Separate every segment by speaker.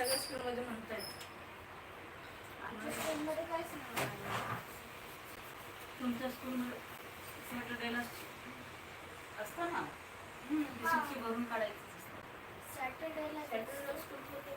Speaker 1: सगळ्या स्कूलमध्ये म्हणतायत. तुमच्या स्कूलमध्ये सॅटर्डेला असतं ना? सुट्टी भरून काढायची.
Speaker 2: सॅटर्डेला
Speaker 1: सॅटर्डेला स्कूल होते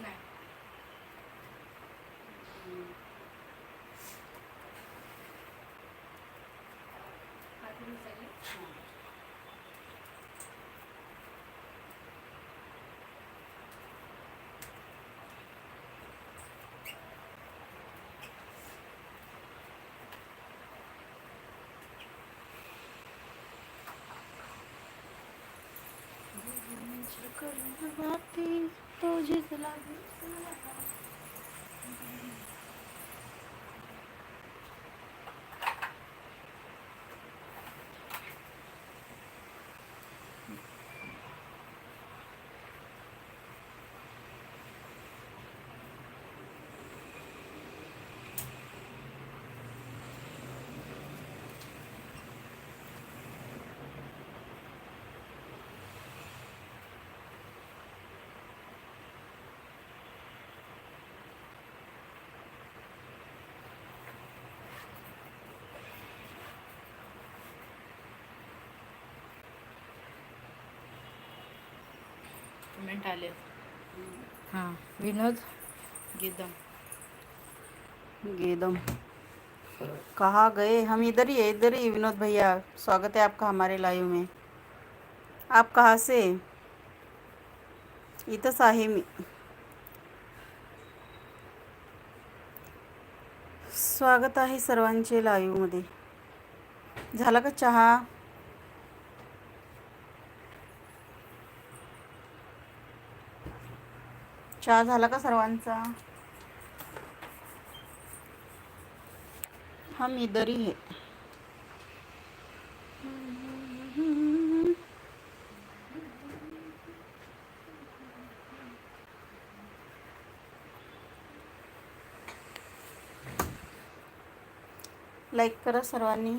Speaker 1: नाही बाती कमेंट आले. हाँ. विनोद गीदम. गीदम. कहाँ गए? हम इधर ही है इधर ही विनोद भैया. स्वागत है आपका हमारे लाइव में. आप कहाँ से? इथंच आहे मी. स्वागत आहे सर्वांचे लाईव्हमध्ये झाला का चहा? चहा झाला का सर्वांचा? हा मी दरी आहे. लाईक करा सर्वांनी.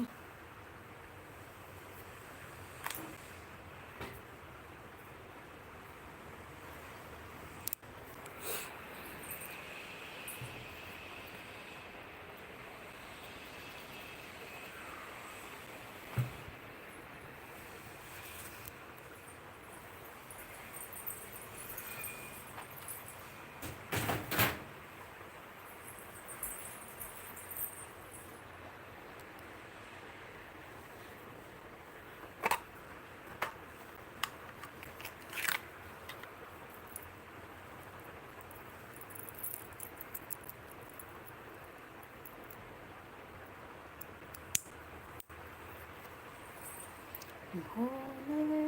Speaker 1: भोले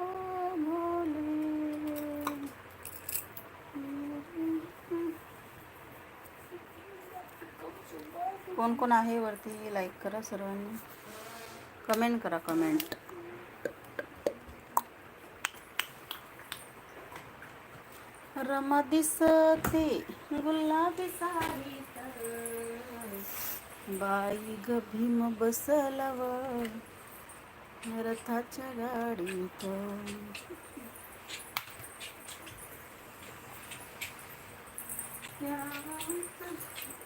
Speaker 1: ओ भोले कोण कोण आहे वरती? लाईक करा सर्वांनी. कमेंट करा कमेंट रमा दिसते गुलाबी साडी बाई ग भीम बसलव रथाच्या गाडीत Yeah.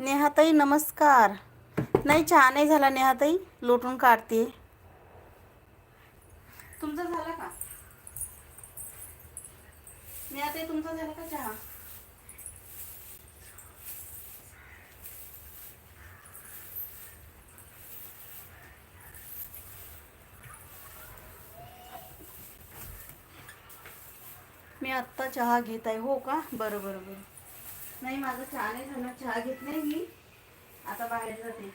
Speaker 1: नेहाताई नमस्कार. नाही चहा नाही झाला नेहाताई. लोटून काढते. तुमचा झाला का? नेहाताई तुमचा झाला का चहा? मी आत्ता चहा घेत आहे. हो का? बरं बरं बरं. नाही माझा चहा नाही झाला. चहा घेत नाही मी. आता बाहेर जाते.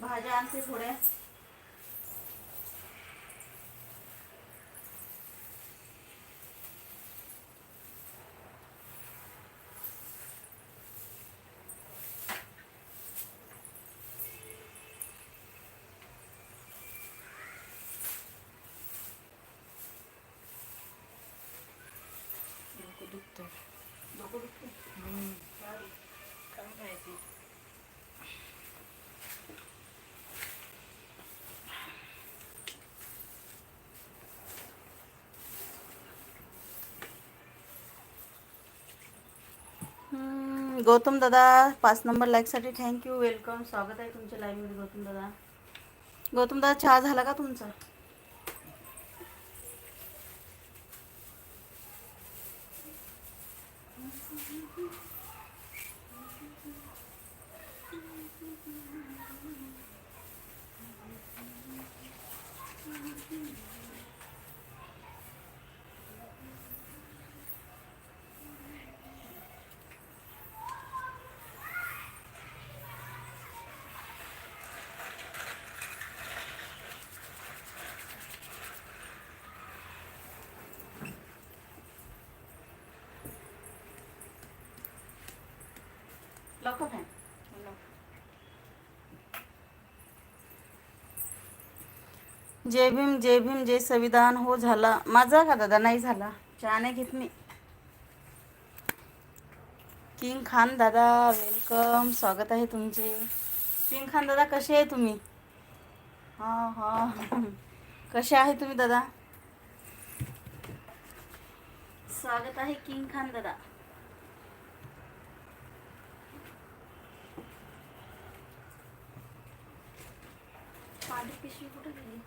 Speaker 1: भाज्या आणते थोड्या. गौतम दादा पाच नंबर लाईकसाठी थँक्यू वेलकम स्वागत आहे तुमच्या लाईव्हमध्ये गौतम दादा. गौतम दादा चहा झाला का तुमचा? फॅन जय भीम जय भीम जय संविधान. हो झाला. माझा का दादा? नाही झाला. चहा नाही घेत मी. किंग खान दादा वेलकम स्वागत आहे तुमचे. किंग खान दादा कसे आहे तुम्ही? हां हां. कसे आहे तुम्ही दादा? स्वागत आहे किंग खान दादा. पिशवी कुठे गेली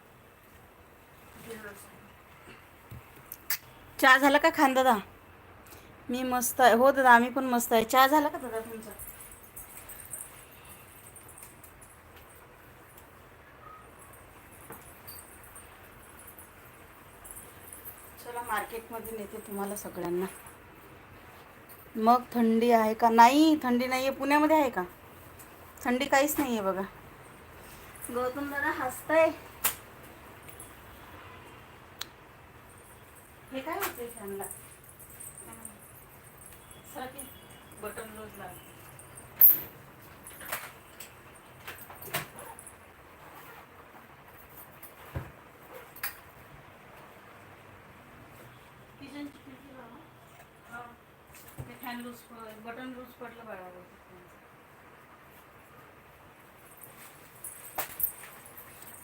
Speaker 1: चहा झाला का खान दादा? मी मस्त आहे. हो दादा आम्ही पण मस्त आहे. चहा झाला का दादा तुमचा? चला मार्केटमध्ये नेते तुम्हाला सगळ्यांना. मग थंडी आहे का? नाही थंडी नाही आहे पुण्यामध्ये आहे का? थंडी काहीच नाही आहे बघा. गौतम दादा हसताय हे काय होते फॅनला बटन रोज. हा. ते फॅन लूज बटन लूज पडलं बाळा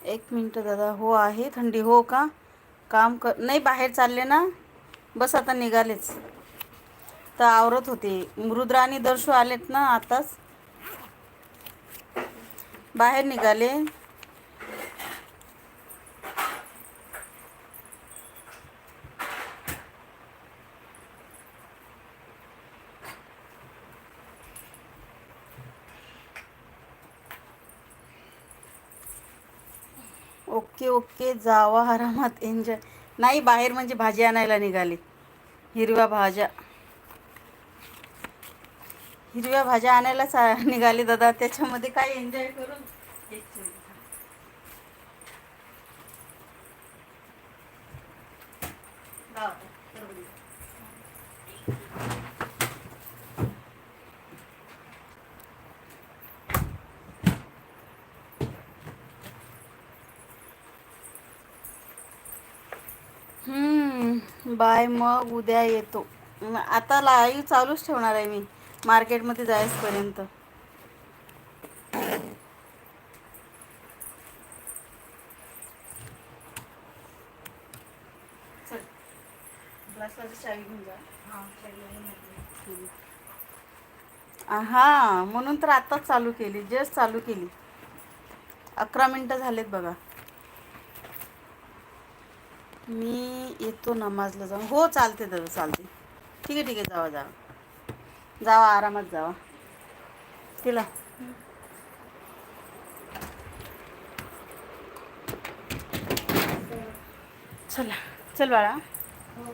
Speaker 1: एक मिनटं दादा हो आहे थंडी हो का? काम कर नाही बाहेर चालले ना? बस आता निघालेच. तर आवरत होते. मृद्रा आणि दर्शू आलेत ना आताच? बाहेर निघाले. ओके ओके जावा आरामात एन्जॉय नाही बाहेर म्हणजे भाजी आणायला निघाली. हिरव्या भाज्या. हिरव्या भाज्या आणायलाच निघाली दादा. त्याच्यामध्ये काय एन्जॉय करून एक मिनिट. लावा आता, बरोबर. हम्म, बाय मग उद्या येतो. आता लाईव्ह चालूच ठेवणार आहे मी. मार्केटमध्ये जायचपर्यंत हा म्हणून तर आत्ताच चालू केली जस्ट चालू केली. अकरा मिनटं झालेत बघा. मी येतो नमाजला जाऊन. हो चालते दादा चालते. ठीक आहे ठीक आहे जावा जावा. जावा आरामात जावा. तिला. चला. चल बाळा. हो.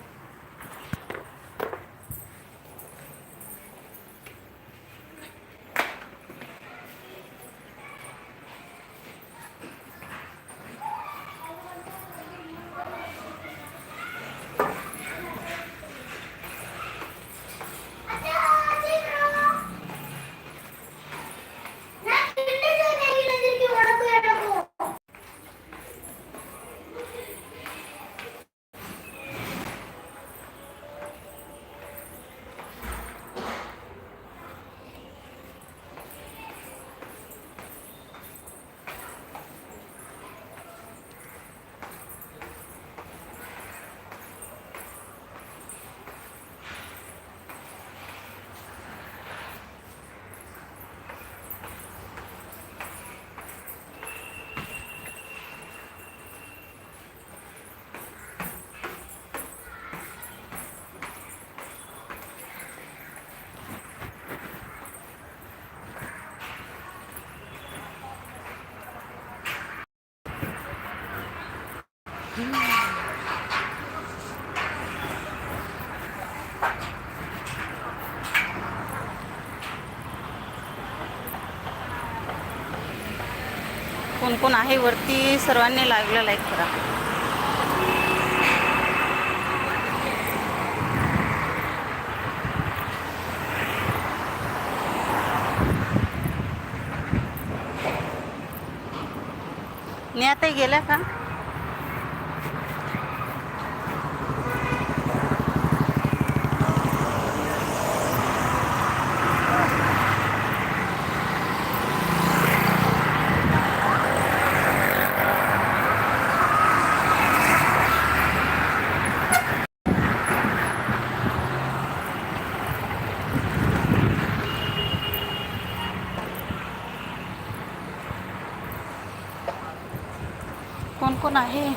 Speaker 1: कोण कोण आहे वरती सर्वांनी लाईव्हला लाईक करा. नेहाताई गेल्या का? कोण कोण आहे?